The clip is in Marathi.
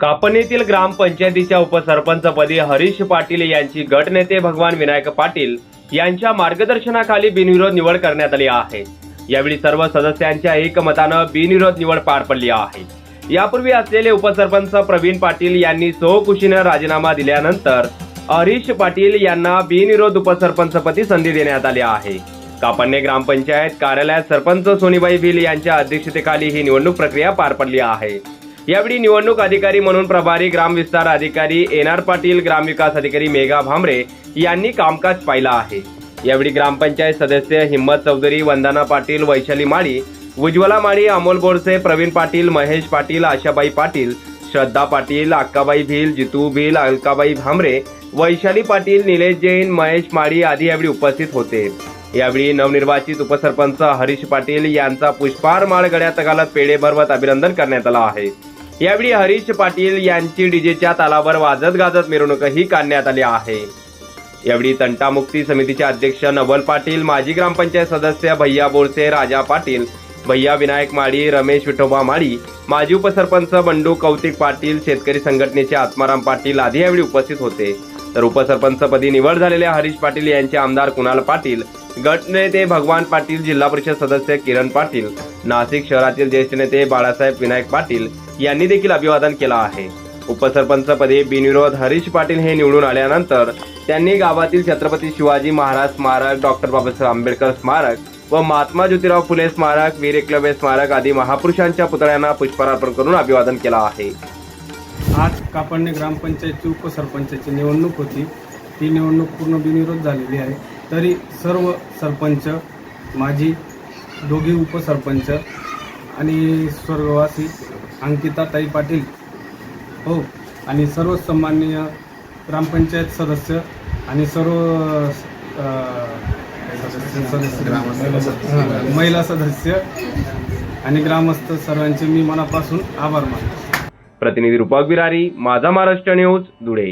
कापणीतील ग्रामपंचायतीच्या उपसरपंचपदी हरीश पाटील यांची गटनेते भगवान विनायक पाटील यांच्या मार्गदर्शनाखाली बिनविरोध निवड करण्यात आली आहे. यावेळी सर्व सदस्यांच्या एकमतानं बिनविरोध निवड पार पडली आहे. यापूर्वी असलेले उपसरपंच प्रवीण पाटील यांनी सोहकुशीनं राजीनामा दिल्यानंतर हरीश पाटील यांना बिनविरोध उपसरपंचपदी संधी देण्यात आली आहे. कापण्णे ग्रामपंचायत कार्यालयात सरपंच सोनीबाई भिल यांच्या अध्यक्षतेखाली ही निवडणूक प्रक्रिया पार पडली आहे. यावेळी निवडणूक अधिकारी म्हणून प्रभारी ग्रामविस्तार अधिकारी एन आर पाटील ग्रामविकास अधिकारी मेघा भांबरे यांनी कामकाज पाहिलं आहे. यावेळी ग्रामपंचायत सदस्य हिम्मत चौधरी वंदना पाटील वैशाली माळी उज्ज्वला माळी अमोल बोरसे प्रवीण पाटील महेश पाटील आशाबाई पाटील श्रद्धा पाटील अक्काबाई भिल जितू भिल अलकाबाई भांबरे वैशाली पाटील निलेश जैन महेश माळी आदी यावेळी उपस्थित होते. यावेळी नवनिर्वाचित उपसरपंच हरीश पाटील यांचा पुष्पहार माळ गड्यात घालत पेढे भरवत अभिनंदन करण्यात आलं आहे. यावेळी हरीश पाटील यांची डीजेच्या तालावर वाजत गाजत मिरवणूकही काढण्यात आली आहे. यावेळी तंटामुक्ती समितीचे अध्यक्ष नवल पाटील माजी ग्रामपंचायत सदस्य भैया बोरसे राजा पाटील भैया विनायक माळी रमेश विठोबा माळी माजी उपसरपंच बंडू कौतिक पाटील शेतकरी संघटनेचे आत्माराम पाटील आधी यावेळी उपस्थित होते. तर उपसरपंचपदी निवड झालेल्या हरीश पाटील यांचे आमदार कुणाल पाटील गटनेते भगवान पाटील जिल्हा परिषद सदस्य किरण पाटील नाशिक शहरातील ज्येष्ठ नेते बाळासाहेब विनायक पाटील यांनी देखील अभिवादन केलं आहे. उपसरपंचपदी बिनविरोध हरीश पाटील हे निवडून आल्यानंतर त्यांनी गावातील छत्रपती शिवाजी महाराज स्मारक डॉक्टर बाबासाहेब आंबेडकर स्मारक व महात्मा ज्योतिराव फुले स्मारक वीर एकलव्य स्मारक आदी महापुरुषांच्या पुतळ्यांना पुष्पार्पण करून अभिवादन केलं आहे. आज कापडणे ग्रामपंचायतची उपसरपंचाची निवडणूक होती. ती निवडणूक पूर्ण बिनविरोध झालेली आहे. तरी सर्व सरपंच माझी दोघी उपसरपंच आणि स्वर्गवासी अंकिताताई पाटील. हो आणि सर्व सन्माननीय ग्रामपंचायत सदस्य आणि सर्व सदस्य महिला सदस्य आणि ग्रामस्थ सर्वांचे मी मनापासून आभार मानतो. प्रतिनिधी रूपक बिरारी माझा महाराष्ट्र न्यूज धुळे.